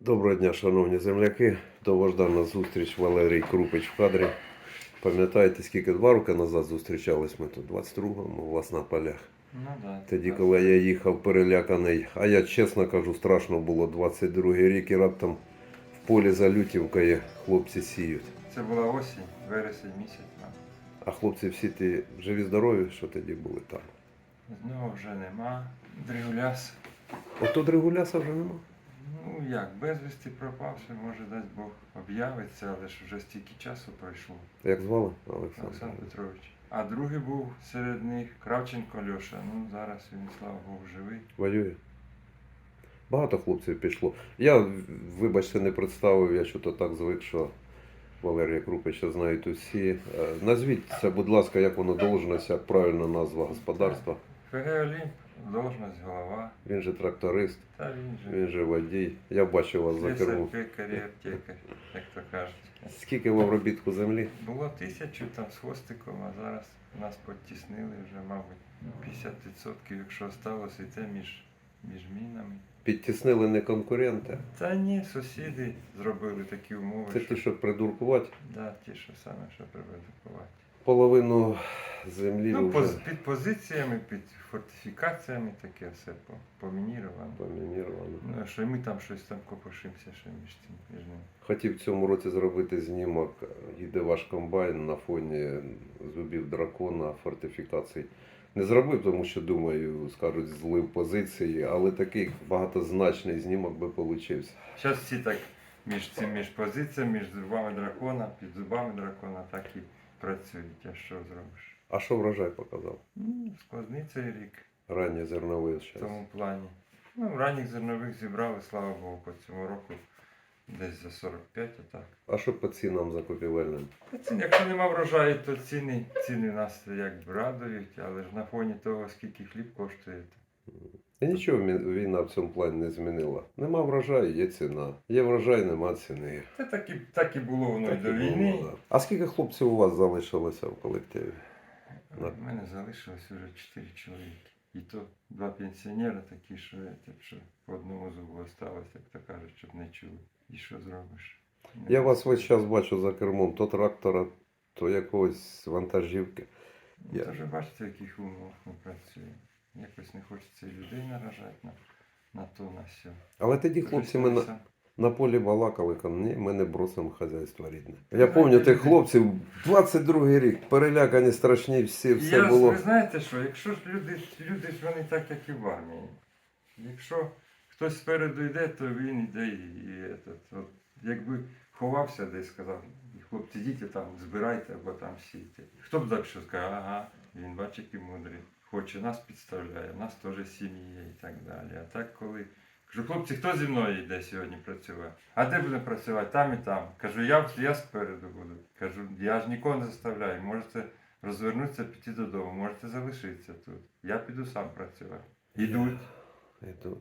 Доброго дня, шановні земляки. Довождана зустріч Валерій Крупич в кадрі. Пам'ятаєте, скільки два роки назад зустрічались ми тут, 22-му, у вас на полях. Ну да. Тоді, коли я їхав переляканий, а я чесно кажу, страшно було 22-й рік і раптом в полі за Лютівкою хлопці сіють. Це була осінь, вересень місяць. да. А хлопці всі ті живі здорові, що тоді були там. Знову вже нема. Дригуляс. От Регуляса вже нема. Ну як, безвісти пропавши, може дасть Бог об'явиться, але ж вже стільки часу пройшло. Як звали? Олександр. Олександр Петрович. А другий був серед них Кравченко Льоша. Ну зараз він, слава Богу, живий. Воює. Багато хлопців пішло. Я, вибачте, не представив, я що-то так звик, що Валерія Крупича знають усі. Е, Назвіть це, будь ласка, як воно должность, як правильна назва господарства. ФГ Олімп, должность голова. Він же тракторист, Та він же. він же водій. Я бачив вас за кермом. пекар і аптекар, як то кажуть. Скільки в обробітку землі? Було тисячу там з хвостиком, а зараз нас підтіснили вже, мабуть, 50%, якщо сталося, і це між, між мінами. Підтіснили не конкуренти. Та ні, сусіди зробили такі умови, Це що ті, що придуркувати. да, ті, що саме, що приведукувати. Половину землі Ну, вже поз, під позиціями, під фортифікаціями таке все по- помініровано. Ну, що і ми там щось там копошимося ще між цим між. Хотів в цьому році зробити знімок. Їде ваш комбайн на фоні зубів дракона, фортифікацій. Не зробив, тому що думаю, скажуть, злив позиції, але такий багатозначний знімок би получився. Зараз всі так між цим між позиціями, між зубами дракона, під зубами дракона так і працюють. А що зробиш? А що врожай показав? Ну, складний цей рік Раннє зерновий в час. тому плані. Ну, ранніх зернових зібрали, слава Богу, по цьому року десь за 45, а так. А що по цінам закупівельним? Та ціни, якщо нема врожаю, то ціни, ціни нас якби радують, але ж на фоні того, скільки хліб коштує. то І нічого війна в цьому плані не змінила. Нема врожаю, є ціна. Є врожай, нема ціни. Це так і, так і було воно і Так до і було, війни. да. А скільки хлопців у вас залишилося в колективі? У мене залишилось вже 4 чоловіки. І то два пенсіонери такі, що, що по одному зубу осталось, як то кажуть, щоб не чули. І що зробиш? Я вас весь час бачу за кермом то трактора, то якогось вантажівки. Ну, Я- то вже бачите, в яких умовах ми працюємо. Якось не хочеться і людей наражати на, на то, на все. Але тоді хлопці ми на, на полі балакали, ні, ми не бросимо хазяйство рідне. Я пам'ятаю тих хлопців, 22-й рік, перелякані, страшні, всі, все Я, було. Ви знаєте що, якщо ж люди, люди ж вони так, як і в армії. Якщо хтось спереду йде, то він йде і, і этот, от, якби ховався десь, сказав, хлопці, діти там, збирайте або там сійте. Хто б так що сказав, ага, він бачить, який мудрий, хоче, нас підставляє, в нас теж сім'ї є і так далі. А так коли. Кажу, хлопці, хто зі мною йде сьогодні працювати? А де буде працювати? Там і там. Кажу, я, я спереду буду. Кажу, я ж нікого не заставляю. Можете розвернутися, піти додому, можете залишитися тут. Я піду сам працювати. Ідуть,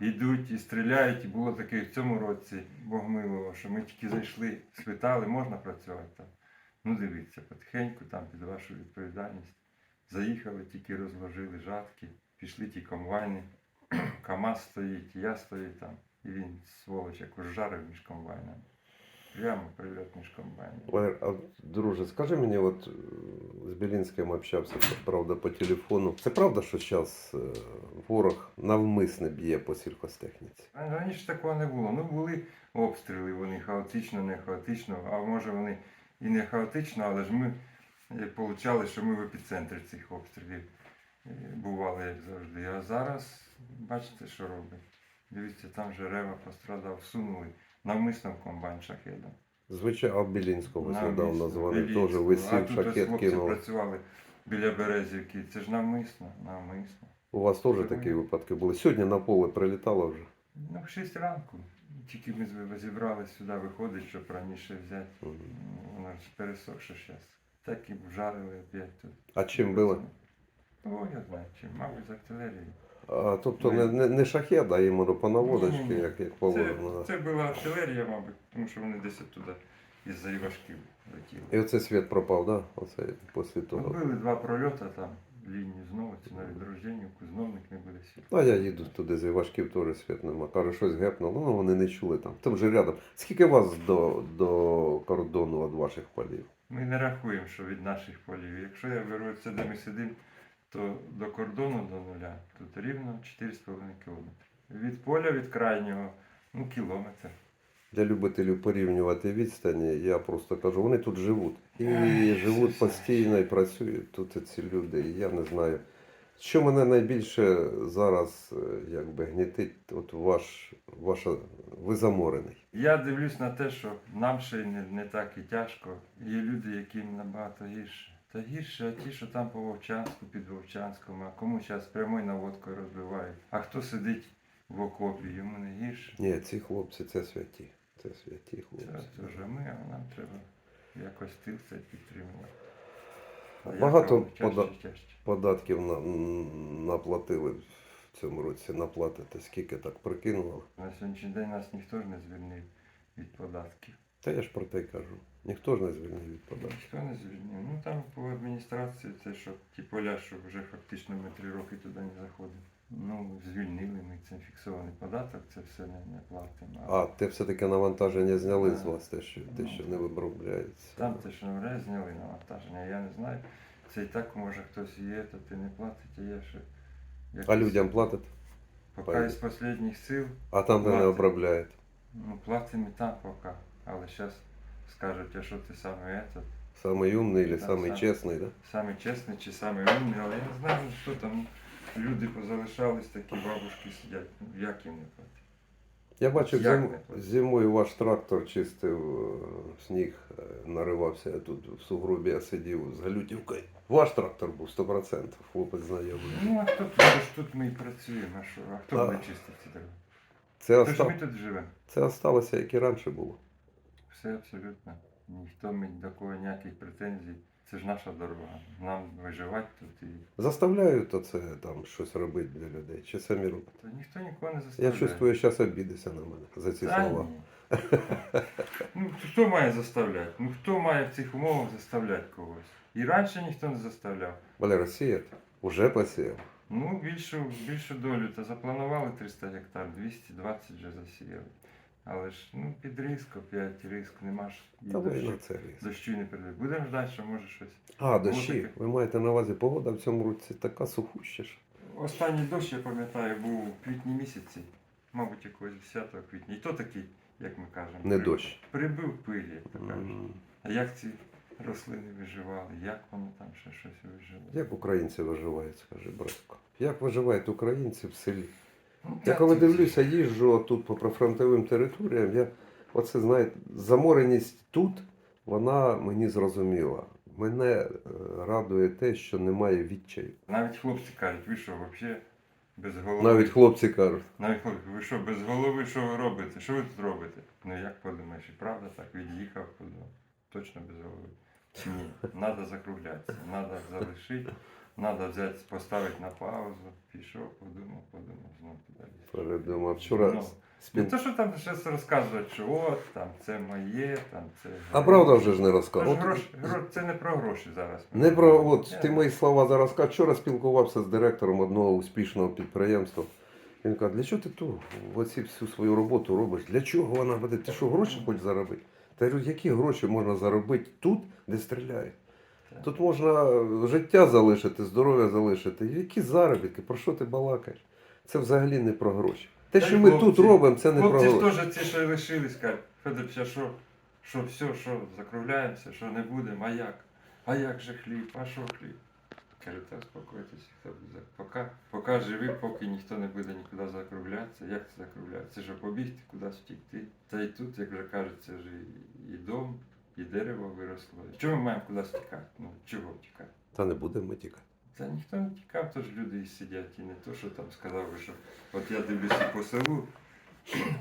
ідуть і стріляють. І було таке в цьому році, Бог милував, що ми тільки зайшли, спитали, можна працювати там. Ну дивіться, потихеньку там під вашу відповідальність. Заїхали, тільки розложили жатки, пішли ті комбайни. КАМАЗ стоїть, я стою там. І він, сволоч, як жарив між комбайнами. Прямо прильот між комбайнами. А друже, скажи мені, от е, з Білінським общався, правда, по телефону. Це правда, що зараз ворог навмисне б'є по сільхозтехніці? Раніше такого не було. Ну були обстріли, вони хаотично, не хаотично, а може вони і не хаотично, але ж ми е, получали, що ми в епіцентрі цих обстрілів е, бували, як завжди. А зараз бачите, що робить. Дивіться, там же Рева пострадав, всунули навмисно в комбайн шахедом. Звичайно, а ось недавно Навмисно, теж висів, шахет кинув. працювали біля Березівки. Це ж навмисно, навмисно. У вас теж Це такі ми. випадки були. Сьогодні на поле прилітало вже. Ну, в 6 ранку. Тільки ми зібрали сюди, виходить, щоб раніше взяти. Воно ж пересохше зараз. Так і вжарили опять тут. А чим били? О, я знаю чим, мабуть, з артилерії. А, тобто не, не, не шахет, а іменно по наводочці, як, як положено. це була артилерія, мабуть, тому що вони десь оттуда із-за Івашків летіли. І оце світ пропав, да? Оце після Ну. Були два прольоти там, лінію знову, це на відродженнівку, зновник не буде світла. Ну, А я їду туди з Івашків, теж світ нема. Каже, щось гепнуло, ну вони не чули там. Там же рядом. Скільки вас до, до кордону від ваших полів? Ми не рахуємо, що від наших полів. Якщо я беру це, де ми сидимо, то до кордону до нуля тут рівно 4,5 кілометри. Від поля від крайнього, ну, кілометр. Для любителів порівнювати відстані, я просто кажу, вони тут живуть. І живуть постійно і працюють тут ці люди. І я не знаю. Що мене найбільше зараз е, якби гнітить, от ваш, ваша, ви заморений. Я дивлюсь на те, що нам ще й не, не так і тяжко. Є люди, яким набагато гірше. Та гірше, а ті, що там по Вовчанську, під Вовчанськом, а кому зараз прямою наводкою розбивають. А хто сидить в окопі, йому не гірше. Ні, ці хлопці це святі. Це святі хлопці. це вже ми, а нам треба якось тил цей підтримувати. Багато пода- Податків на, наплатили в цьому році. наплатити, скільки так прикинули. На сьогоднішній день нас ніхто ж не звільнив від податків. Та я ж про те й кажу. Ніхто ж не звільнив від податків. Ніхто не звільнив. Ну там по адміністрації це що ті поля, що вже фактично ми три роки туди не заходимо. Ну, звільнили ми це фіксований податок, це все не, не платимо. А, те все-таки навантаження зняли з вас, те, що, те, що не виробляється. Там те, що не зняли навантаження, я не знаю. Це і так може хтось є, то ти не платить, а я ще. А людям платите? Поки із останніх сил, А там де не Платять. обробляєте. ну платимо і там поки. Але зараз скажуть, а що ти саме этот, Самий умний чи Так, самий сам. чесний, да? Самий чесний чи самий умний, але я не знаю, ну, що там. Люди позалишались, такі бабушки сидять. Ну, Як їм не платять? Я бачив, Як зим... не зимою ваш трактор чистив е, сніг, е, наривався. Я тут в сугробі я сидів з галютівкою. Ваш трактор був 100%, хлопець знайомий. Ну а хто тут? Ж тут ми і працюємо, а що? А хто А. буде чистити ці дерева? Це, Тож оста... ми тут живемо. Це осталося, як і раніше було. Все абсолютно. Ніхто ми до кого ніяких претензій. Це ж наша дорога. Нам виживати тут і. Заставляють оце там щось робити для людей, чи самі роблять. Та ніхто нікого не Я заставляє. чувствую, зараз обідеться на мене за ці Та слова. ні. ну хто має заставляти? Ну хто має в цих умовах заставляти когось? І раніше ніхто не заставляв. Валера, сіяти? Уже посіяв. Ну, більшу, більшу долю та запланували 300 гектар, 220 вже засіяли. Але ж ну, під риск, опять риск, нема ж і Та ви дощу, це ліз. дощу не передає. Будемо ждати, що може щось. А, дощі. таке. Ви маєте на увазі, погода в цьому році така сухуща. ж. Останній дощ, я пам'ятаю, був у квітні місяці, мабуть, якогось 10 квітня. І то такий, як ми кажемо, Не при- дощ. прибив пилі, як то кажуть. М. А як ці рослини виживали, як вони там ще щось виживали? Як українці виживають, скажи, братко. Як виживають українці в селі? Я коли дивлюся, їжджу тут по прифронтовим територіям, я оце знаєте, замореність тут, вона мені зрозуміла. Мене е, радує те, що немає відчаю. Навіть хлопці кажуть, ви що, взагалі без голови? Навіть хлопці кажуть, Навіть хлопці, ви що, без голови, що ви робите? Що ви тут робите? Ну як подумаєш, і правда так від'їхав, подумав. Точно без голови. Ні, треба закруглятися, треба залишити, треба взяти, поставити на паузу, пішов, подумав, подумав, знову туди. передумав. Вчора Ну. Не то, що там щось розказують, що от, там це моє, там це. А правда вже ж не Тож розказав. гроші, гро- це не про гроші зараз. Не про от ти мої слова зараз кажеш. Вчора спілкувався з директором одного успішного підприємства. Він каже, для чого ти ту оці всю свою роботу робиш? Для чого вона буде? Ти що, гроші хочеш заробити? Та я кажу, які гроші можна заробити тут, де стріляють? Так. Тут можна е, життя залишити, здоров'я залишити. Які заробітки? Про що ти балакаєш? Це взагалі не про гроші. Те, що ми тут робимо, це не про гроші. Хлопці ж теж ці, що лишились, кажуть, Федорович, що, що все, що закругляємося, що не будемо, а як? А як же хліб, а що хліб? Каже, та успокойтесь, хто буде за- поки, поки живі, поки ніхто не буде нікуди закруглятися. Як це закруглятися? Це ж побігти, кудись втікти. Та й тут, як вже кажуть, це ж і дом, і дерево виросло. Чого ми маємо кудись тікати? Ну, чого втікати? Та не будемо ми тікати. Та ніхто не тікав, то ж люди і сидять, і не то, що там сказав, би, що от я дивлюся по селу.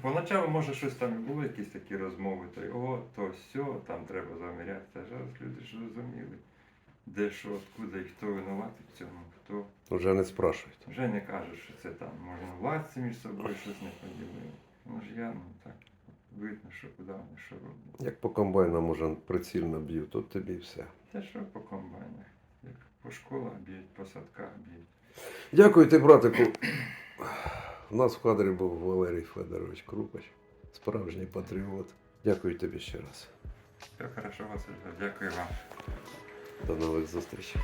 Поначалу, може, щось там було, якісь такі розмови, то й о, то сьо, там треба заміряти. Та зараз люди ж розуміли, де що, откуда і хто винуватий в цьому, хто. Вже не спрашують. Вже не кажуть, що це там можна владці між собою щось не поділили. Ну ж я, ну так, видно, що куди вони що роблять. Як по комбайнам уже прицільно б'ють, тут тобі і все. Та що по комбайнах? Як по школах б'ють, по садках б'ють. Дякую ти, братику. У нас в кадрі був Валерій Федорович Крупач, справжній патріот. Дякую тобі ще раз. Все хорошо, Василь. Дякую вам. До нових зустрічей.